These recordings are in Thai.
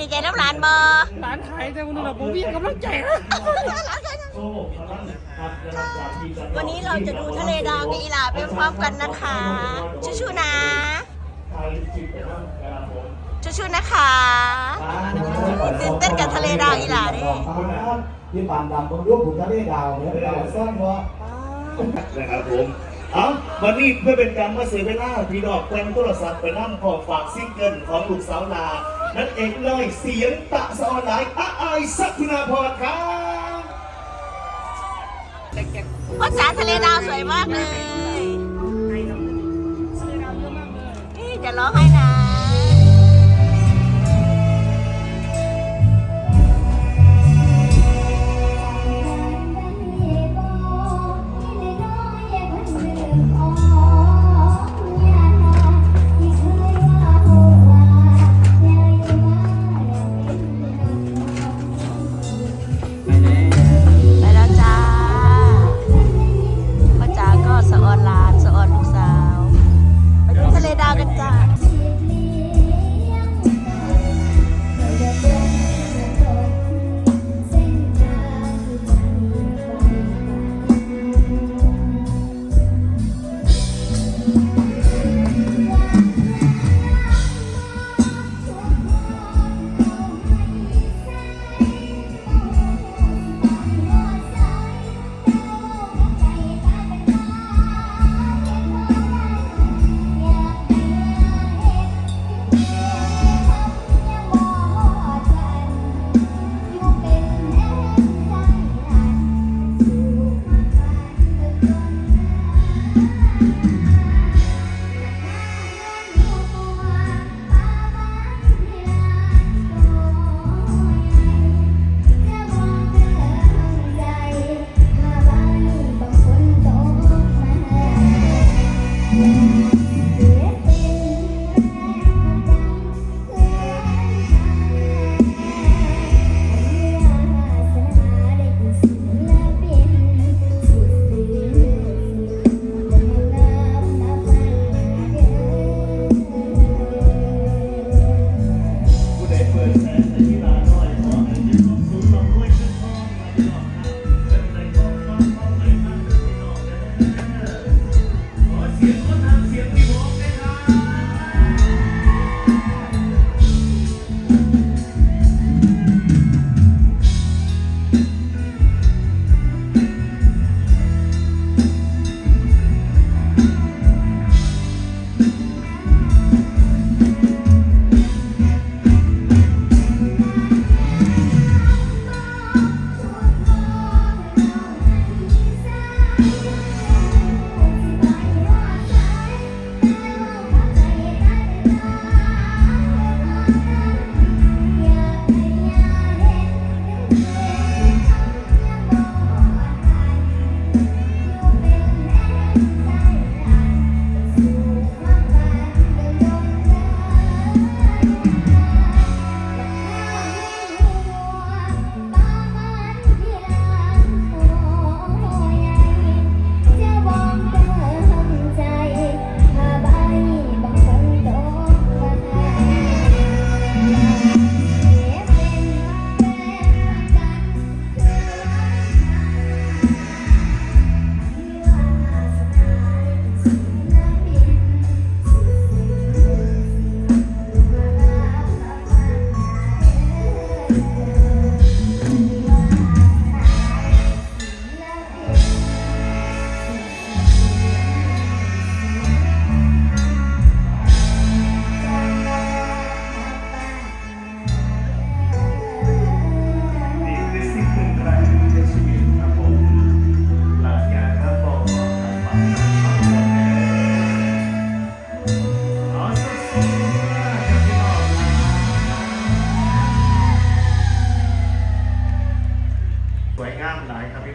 ดีใจน้ำหลานบอร้านขายแต่วันนี้เราผมวิ่งกำลังใจนะวันนี้เราจะดูทะเลดาวกับอีหลาไปพร้อมกันนะคะชูๆนะชูๆนะคะตื่นเต้นกับทะเลดาวอีหลาดิที่ปานดำบนรูปผุนทะเลดาวเนี่ยดาวซ่อนวะนะครับผม เอาวันนี้เพื่อเป็นการมาเสียเวลาพี่ดอกแกล้งโทรศัพท์ไปนั่งขอฝากซิงเกิลของลูกสาวลานั่นเองเลยเสียงตะสอนไหลอาไอายสักคุณาพรครับพ่อจ๋าทะเลดาวสวยมากเลย นี่จะร้องให้นะ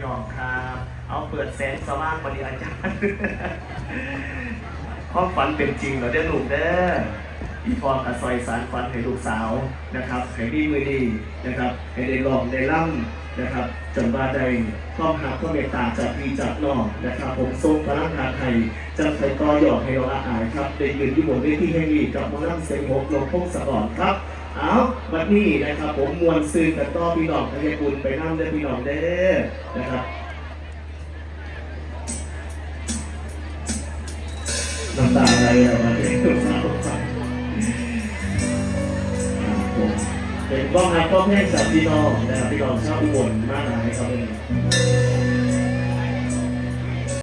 น้องครับ เอาเปิดแสงสว่างบริอาจารย์ความฝันเป็นจริงเหรอเด้อลูกเด้ออีฟองกับซอยสารฝันให้ลูกสาวนะครับให้ดีมือดีนะครับให้ได้ลองได้ล่ำนะครับจนว่าได้ความหาความเมตตาจากพี่จากน้องนะครับ ผมทรงพลังงานไทยจะไปต่อยอดให้เราอาอายครับได้ยืนอยู่บนเวทีแห่งนี้กับมอลำเสียงหกลงพงศกรครับ เอาวันนี้นะครับ ผมมวลซื้อกันต่อพี่น้องทั้งยคุณไปนั่งเด้พี่น้องเด้นะครับน้ำตาอะไรอะมาเป็นตัวสาวเป็นบ้องฮักบ้องแห้งจากพี่น้องนะครับพี่น้องชาวอุบลมากมายครับผม